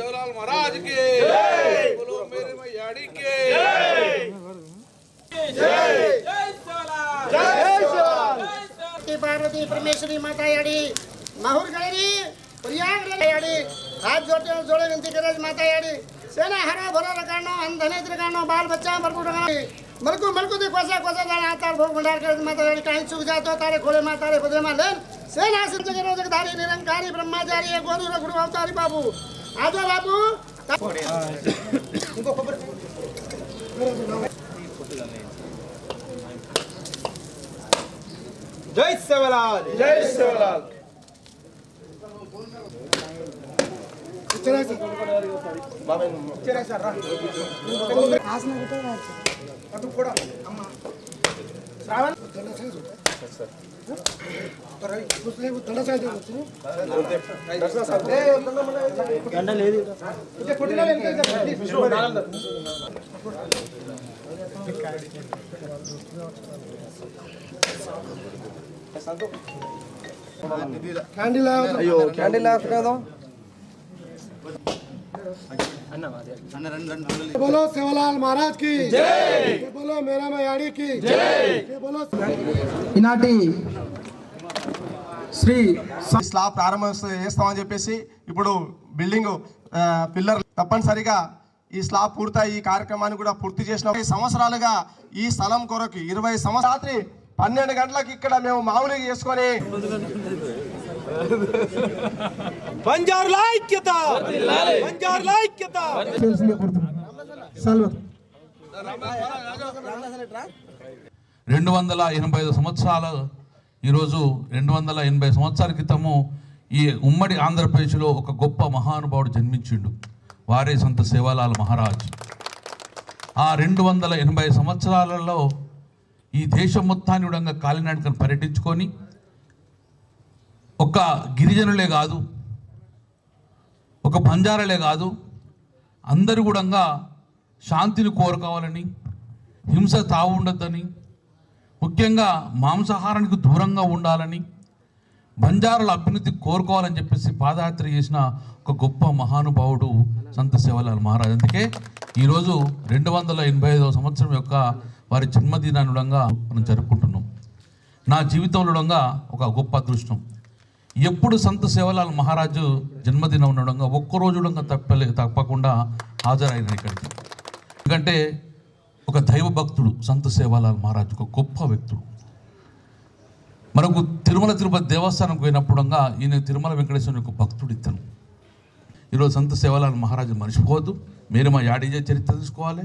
शिवलाल महाराज के। बोलो मेरे मैयाड़ी के। पार्वती परमेश्वरी माता याडी माहूर गळरी प्रयाग याडी हाथ जोड़ते हैं जोड़े विनती करे माता याडी सेना हरा भरा रकानो अंधने रकानो बाल बच्चा भरपूर रकानो मलकु मलकु दे कोसा कोसा दाना आतार भोग भंडार करे माता याडी काई चुक जातो तारे खोले माता रे बदे मा। लेन सेना सिद्ध जगरो जगधारी निरंकारी ब्रह्मचारी गुरु गुरु अवतारी बाबू। ఆదా బాబు. ఇంకో కొబ్బరి జై శివలాల్. జై శివలాల్ శ్రావణ్. గంట లేదు క్యాండిల్ క్యాండిల్ ఆఫ్ కదా? बोलो सेवालाल महाराज की जय बोलो मेरा मैयाड़ी की जय बोलो ఈనాటి శ్రీ స్లాబ్ ప్రారంభం చేస్తామని చెప్పేసి ఇప్పుడు బిల్డింగ్ ఆ, పిల్లర్ తప్పనిసరిగా ఈ స్లాబ్ పూర్తయి ఈ కార్యక్రమాన్ని కూడా పూర్తి చేసిన ఇరవై సంవత్సరాలుగా ఈ స్థలం కొరకు ఇరవై సంవత్సరాలు రాత్రి పన్నెండు గంటలకు ఇక్కడ మేము మామూలుగా చేసుకొని బంజారుల ఐక్యత! బంజారుల ఐక్యత! రెండు వందల ఎనభై ఐదు సంవత్సరాలు ఈరోజు రెండు వందల ఎనభై సంవత్సరాల క్రితము ఈ ఉమ్మడి ఆంధ్రప్రదేశ్లో ఒక గొప్ప మహానుభావుడు జన్మించిండు. వారే సంత సేవాలాల్ మహారాజ్. ఆ రెండు వందల ఎనభై సంవత్సరాలలో ఈ దేశం మొత్తాన్ని కూడా కాలినాడకను పర్యటించుకొని ఒక గిరిజనులే కాదు ఒక బంజారాలే కాదు అందరూ కూడా శాంతిని కోరుకోవాలని హింస తావు ముఖ్యంగా మాంసాహారానికి దూరంగా ఉండాలని బంజారుల అభ్యున్నతి కోరుకోవాలని చెప్పేసి పాదయాత్ర చేసిన ఒక గొప్ప మహానుభావుడు సంత సేవలాల్ మహారాజ్. అందుకే ఈరోజు రెండు వందల ఎనభై ఐదవ సంవత్సరం యొక్క వారి జన్మదినానుడంగా మనం జరుపుకుంటున్నాం. నా జీవితంలో ఒక గొప్ప అదృష్టం. ఎప్పుడు సంత సేవలాల్ మహారాజు జన్మదినం ఉండడంగా ఒక్కరోజు తప్పలే తప్పకుండా హాజరైన ఇక్కడికి. ఎందుకంటే ఒక దైవ భక్తుడు సంత సేవాలాల్ మహారాజు ఒక గొప్ప వ్యక్తుడు. మనకు తిరుమల తిరుపతి దేవస్థానం పోయినప్పుడుగా ఈయన తిరుమల వెంకటేశ్వరుని యొక్క భక్తుడు ఇతను. ఈరోజు సంత సేవాలాల్ మహారాజు మర్చిపోవద్దు మీరు మా యాడీజే చరిత్ర తీసుకోవాలి.